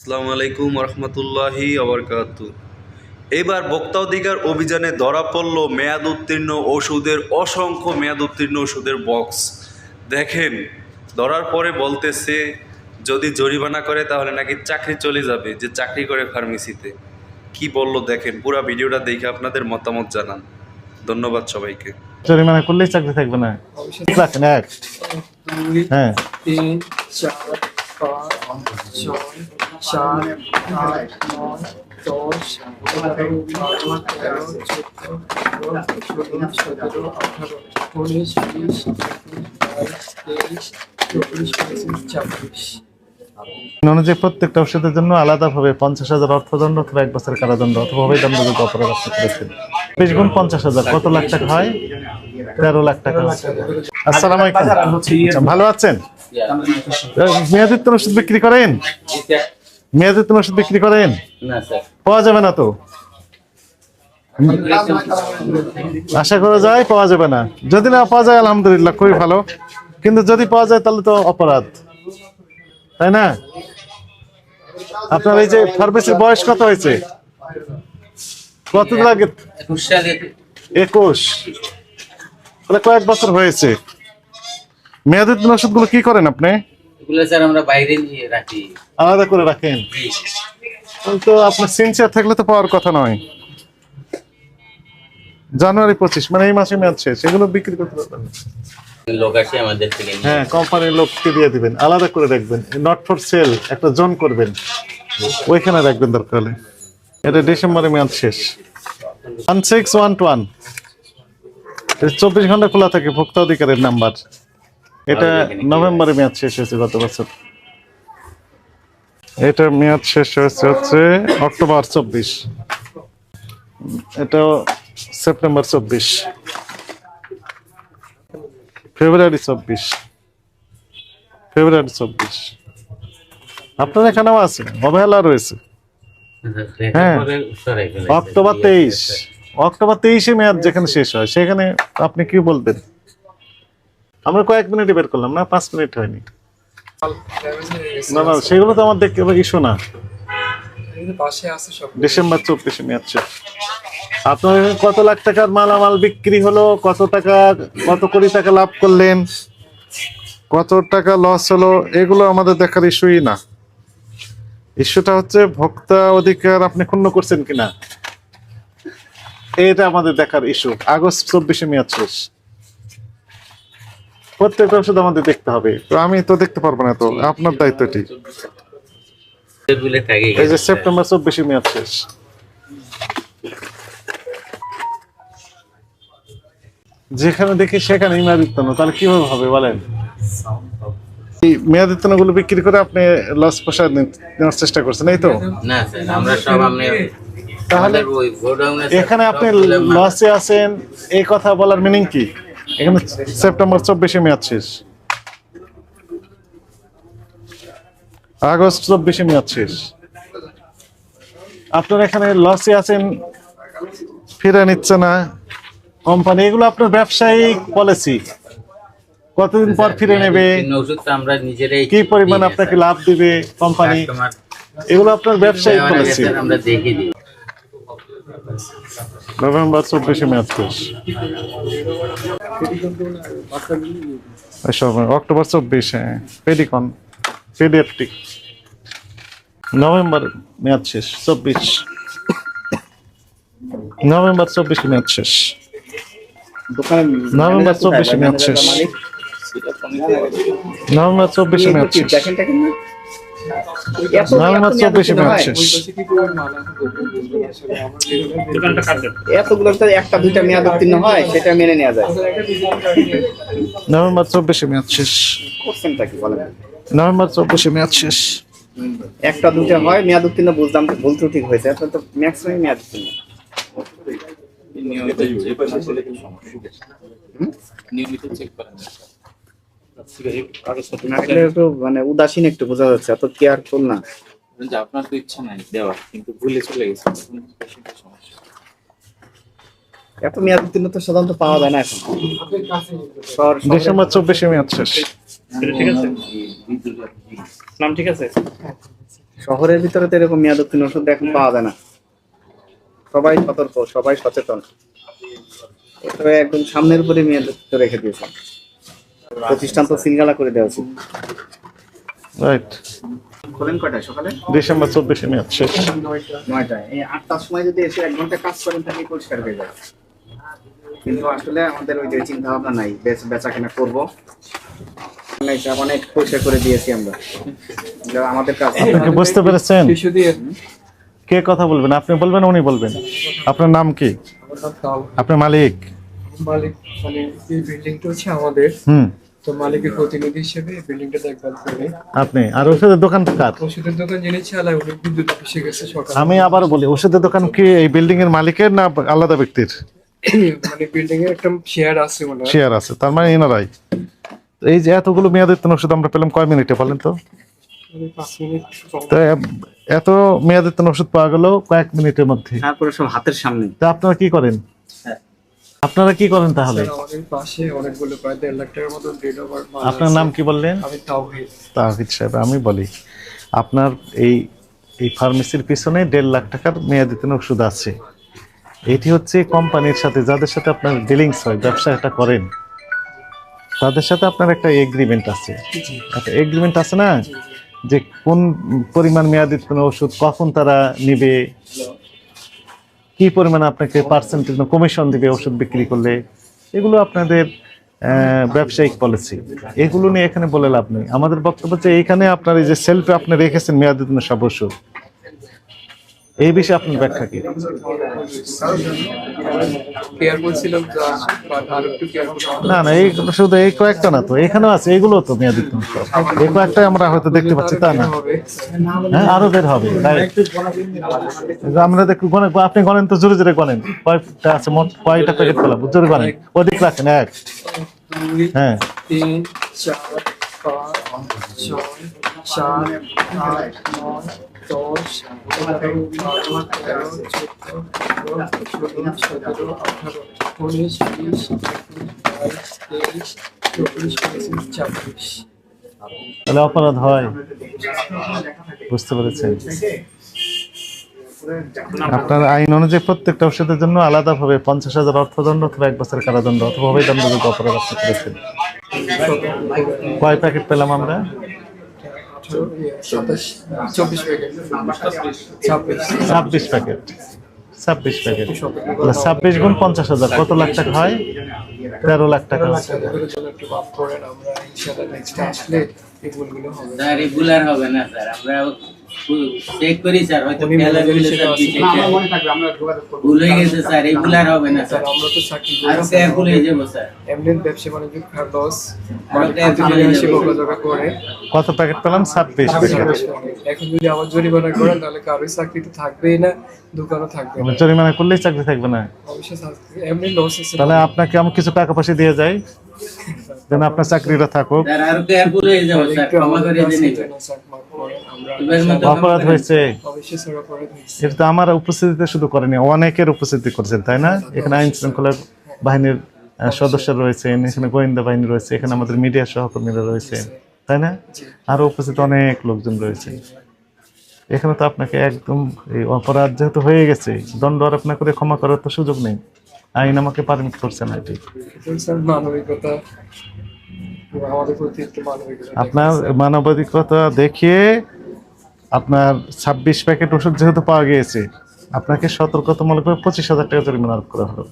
আসসালামু আলাইকুম রহমতুল্লাহি আবরকাত এবার ভোক্তা অধিকার অভিযানে ধরা পড়ল মেয়াদ উত্তীর্ণ ওষুধের অসংখ্য মেয়াদ উত্তীর্ণ ওষুধের বক্স দেখেন ধরার পরে বলতেছে যদি জরিমানা করে তাহলে নাকি চাকরি চলে যাবে যে চাকরি করে ফার্মেসিতে কি বলল দেখেন পুরো ভিডিওটা দেখে আপনাদের মতামত জানান। ধন্যবাদ সবাইকে। জরিমানা করলেই চাকরি থাকবে না। দুই হ্যাঁ। তিন চার পাঁচ ছয় চার আট নয় দশ এগারো বারো তেরো চোদ্দ ষোলো সতেরো আঠারো উনিশ বিশ বাইশ তেইশ চব্বিশ পঁচিশ ছাব্বিশ অনুযায়ী প্রত্যেকটা ওষুধের জন্য আলাদাভাবে পঞ্চাশ হাজার অর্থদণ্ড অথবা এক বছরের কারাদণ্ড অথবা অবৈধযোগ্য অপরাধ আপনি করেছেন বিশ গুণ পঞ্চাশ হাজার কত লাখ টাকা হয়? তেরো লাখ টাকা আসসালাম আলাইকুম। আচ্ছা, ভালো আছেন? মেয়াদিত্ব ওষুধ বিক্রি করেন? মেয়াদিত্ব ওষুধ বিক্রি করেন? পাওয়া যাবে না তো? আশা করা যায় পাওয়া যাবে না। যদি না পাওয়া যায় আলহামদুলিল্লাহ খুবই ভালো। কিন্তু যদি পাওয়া যায় তাহলে তো অপরাধ। তাই না? আপনার এই যে ফার্মেসির বয়স কত হয়েছে? কত লাগে একুশ একুশ। তাহলে কয়েক বছর হয়েছে। মেয়াদের ওষুধগুলো কি করেন আপনি? এগুলো স্যার আমরা বাইরে নিয়ে রাখি। আলাদা করে রাখেন? তো আপনার সিনসিয়ার থাকলে তো পাওয়ার কথা নয়। জানুয়ারি পঁচিশ মানে এই মাসে মেয়াদ শেষ এগুলো বিক্রি করতে পারবেন লোক আসে আমাদের থেকে হ্যাঁ কোম্পানির লোককে দিয়ে দিবেন আলাদা করে রাখবেন। নট ফর সেল একটা জোন করবেন। ওইখানে রাখবেন দরকার হলে। এটা ডিসেম্বরে মেয়াদ শেষ। One six one two one চব্বিশ ঘণ্টা খোলা থাকে ভোক্তা অধিকারের নাম্বার। এটা নভেম্বরে মেয়াদ শেষ হয়েছে গত বছর। এটা মেয়াদ শেষ হয়েছে হচ্ছে অক্টোবর চব্বিশ। এটা সেপ্টেম্বর চব্বিশ। ফেব্রুয়ারি চব্বিশ। ফেব্রুয়ারি চব্বিশ। আপনার এখানেও আছে অবহেলা রয়েছে। হ্যাঁ। অক্টোবর তেইশ। অক্টোবর তেইশে মেয়াদ যেখানে শেষ হয় সেখানে আপনি কি বলবেন? আমরা কয়েক মিনিটে বের করলাম না পাঁচ মিনিট হয়নি। না না সেগুলো তো আমার দেখতে ইস্যু না। ডিসেম্বর চব্বিশে মেয়াদ শেষ আপনার কত লাখ টাকার মালামাল বিক্রি হলো? কত টাকা কত কোটি টাকা লাভ করলেন? কত টাকা লস হলো? এগুলো আমাদের দেখার ইস্যুই না। ইস্যুটা হচ্ছে ভোক্তা অধিকার আপনি ক্ষুণ্ণ করছেন কিনা? এটা আমাদের দেখার ইস্যু। আগস্ট চব্বিশে মেয়াদ শেষ প্রত্যেকটা ওষুধ আমাদের দেখতে হবে। তো আমি তো দেখতে পারব না তো আপনার দায়িত্ব এটি এই যে সেপ্টেম্বর চব্বিশে মেয়াদ শেষ। যেখানে দেখি সেখানে মেয়াদিত্তন তাহলে কীভাবে হবে বলেন? এই মেয়াদিত্তনগুলো বিক্রি করে আপনি লস পোষায় নেওয়ার চেষ্টা করছেন এই তো? না স্যার আমরা সব আপনি তাহলে আমাদের এখানে আপনি লসে আছেন এই কথা বলার মিনিং কি? এখানে সেপ্টেম্বর চব্বিশে মেয়াদ শেষ। আগস্ট চব্বিশে মেয়াদ শেষ। আপনার এখানে লসে আছেন ফিরে নিচ্ছে না। কোম্পানি এগুলো আপনার ব্যবসায়িক পলিসি। কতদিন পর ফিরে নেবে? আমরা নিজেরাই কি পরিমাণ আপনাকে লাভ দিবে কোম্পানি? এগুলো আপনার ব্যবসায়িক পলিসি। আমরা দেখে দিই। নভেম্বর চব্বিশে মেয়াদ শেষ অক্টোবর চব্বিশে, পেডিকন, পেডিয়াট্রিক। নভেম্বর মেয়াদ শেষ, চব্বিশ। নভেম্বর চব্বিশে মেয়াদ শেষ। নভেম্বর চব্বিশে মেয়াদ শেষ। নভেম্বর চব্বিশে মেয়াদ শেষ। তো একটা দুইটা মেয়াদ উত্তীর্ণ হয় সেটা মেনে নেওয়া যায়। নভেম্বর চব্বিশে মেয়াদ শেষ। কোশ্চেনটা কি বলেন? নভেম্বর চব্বিশে মেয়াদ শেষ। একটা দুইটা হয় মেয়াদ উত্তীর্ণ বুঝলাম তো ভুল ত্রুটি হয়েছে এখন তো ম্যাক্সিমাম মেয়াদ উত্তীর্ণ। না হলে একটু মানে উদাসীন একটু বোঝা যাচ্ছে এত কেয়ারফুল না। আপনার তো ইচ্ছা নাই দেওয়ার কিন্তু ভুলে চলে গেছে এত মেয়াদ উত্তীর্ণ তো সাধারণত পাওয়া যায় না এখন। ডিসেম্বর চব্বিশে মেয়াদ শেষ। ঠিক আছে। নাম ঠিক আছে? শহরের ভিতরে তো এরকম মেয়াদ উত্তীর্ণ ওষুধ এখন পাওয়া যায় না। সবাই সতর্ক সবাই সচেতন। তবে একদম সামনের উপরে মেয়াদ রেখে দিয়েছে। প্রতিষ্ঠান তো সিলগালা করে দেওয়া উচিত। রাইট খোলেন কয়টায় সকালে? ডিসেম্বর চব্বিশে মেয়াদ শেষ। নয়টায়। এই আটটার সময় যদি এসে এক ঘণ্টা কাজ করেন তাহলে পরিষ্কার হয়ে যায়। কিন্তু আসলে আমাদের ওই যে চিন্তা ভাবনা নাই বেচ- বেচা কেনা করব অনেক অনেক পরিষ্কার করে দিয়েছি আমরা। যা আমাদের কাজ বুঝতে পেরেছেন? শিশু দিয়ে। কে কথা বলবেন? আপনি বলবেন উনি বলবেন। আপনার নাম কি? আপনার মালিক? মালিক মানে এই বিল্ডিংটা হচ্ছে আমাদের হুম। তো মালিকের প্রতিনিধি হিসেবে এই বিল্ডিংটা দেখভাল করে। আপনি আর ওষুধের দোকান কার? ওষুধের দোকান যিনি চালায় উনি বিদ্যুৎ অফিসে গেছে সকালে। আমি আবার বলি ওষুধের দোকান কি এই বিল্ডিং এর মালিকের না আলাদা ব্যক্তির? মানে বিল্ডিং এর একটা শেয়ার আছে ওনার শেয়ার আছে তার মানে এনারাই। তো এই যে এতগুলো মেয়াদোত্তীর্ণ ওষুধ আমরা পেলাম কয় মিনিটে বলেন তো? মানে মিনিট কম। তো এত ওষুধ পাওয়া গেল কয়েক মিনিটের মধ্যে। তারপরে সব হাতের সামনে। তা আপনারা কি করেন? আপনারা কি করেন তাহলে? আমাদের পাশে অনেকগুলো প্রায় দেড় লাখ টাকার মতো ডেট ওভার আপনার নাম কি বললেন? আমি তাওহিদ। সাহেব আমি বলি আপনার এই এই ফার্মেসির পিছনে দেড় লাখ টাকার মেয়াদিতীর্ণ ওষুধ আছে। এটি হচ্ছে কোম্পানির সাথে যাদের সাথে আপনার ডিলিংস হয় ব্যবসাটা করেন তাদের সাথে আপনার একটা এগ্রিমেন্ট আছে। একটা এগ্রিমেন্ট আছে না? যে কোন পরিমাণ মেয়াদিতীর্ণ ওষুধ কখন তারা নিবে? কি পরিমাণ আপনাকে পার্সেন্টেজ কমিশন দিবে ওষুধ বিক্রি করলে? এগুলো আপনাদের ব্যবসায়িক পলিসি এগুলো নিয়ে এখানে বলে লাভ নেই। আমাদের বক্তব্য হচ্ছে এইখানে আপনার এই যে সেলফে আপনি রেখেছেন মেয়াদিতীর্ণ সব ওষুধ। এই বিষয়ে আপনার ব্যাখ্যা কি? না না এইগুলো শুধু এই কয়েকটা না তো এখানেও আছে এগুলো তো মেয়াদি এই কয়েকটাই আমরা হয়তো দেখতে পাচ্ছি তা না। হ্যাঁ আরও বের হবে। আমরা দেখি গণে আপনি গণেন তো জোরে জোরে গণেন। কয়টা আছে মোট কয়টা প্যাকেট পেলাম? জোরে গণেন। অধিক রাখেন এক। হ্যাঁ। তিন চার পাঁচ ছয় সাত আট নয় দশ তাহলে অপরাধ হয়। বুঝতে পেরেছেন। আপনার আইন অনুযায়ী প্রত্যেকটা ওষুধের জন্য আলাদাভাবে পঞ্চাশ হাজার অর্থদণ্ড অথবা এক বছরের কারাদণ্ড অথবা অপরাধ করেছেন। কয় প্যাকেট পেলাম আমরা? চব্বিশ প্যাকেট। ছাব্বিশ। প্যাকেট। ছাব্বিশ প্যাকেট। তাহলে ছাব্বিশ গুণ পঞ্চাশ হাজার কত লাখ টাকা হয়? তেরো লাখ টাকা। রেগুলার হবে। না স্যার আমরা চেক করি স্যার হয়তো ফেলা মনে স্যার ভুল হয়ে গেছে স্যার রেগুলার হবে না স্যার আমরা তো চাকরি আরও কেয়ারফুল হয়ে যাব স্যার। এমনি ব্যবসা বাণিজ্য লস আরও করে। কত প্যাকেট পেলাম? ছাব্বিশ এখন যদি আবার জরিমানা করেন তাহলে কারোই চাকরি তো থাকবেই না দোকানও থাকবে না। জরিমানা করলেই চাকরি থাকবে না? অবশ্যই এমনি লস তাহলে আপনাকে আমি কিছু টাকা পয়সা দিয়ে যাই। যেন আপনার চাকরিটা থাকুক। হয়ে অপরাধ হয়েছে। এটা তো আমার উপস্থিতিতে শুধু করেনি অনেকের উপস্থিতি করেছেন তাই না? এখানে আইন শৃঙ্খলা বাহিনীর সদস্য রয়েছেন এখানে গোয়েন্দা বাহিনী রয়েছে এখানে আমাদের মিডিয়া সহকর্মীরা রয়েছেন তাই না? আরও উপস্থিত অনেক লোকজন রয়েছে। এখানে তো আপনাকে একদম এই অপরাধ যেহেতু হয়ে গেছে দণ্ড আর আপনাকে করে ক্ষমা করার তো সুযোগ নেই। আইন আমাকে পারমিট করছে না এটি মানবিকতা আপনার মানবাধিকতা দেখে আপনার ছাব্বিশ প্যাকেট ওষুধ যেহেতু পাওয়া গিয়েছে আপনাকে সতর্কতামূলকভাবে পঁচিশ হাজার টাকা জরিমানা আরোপ করা হলো।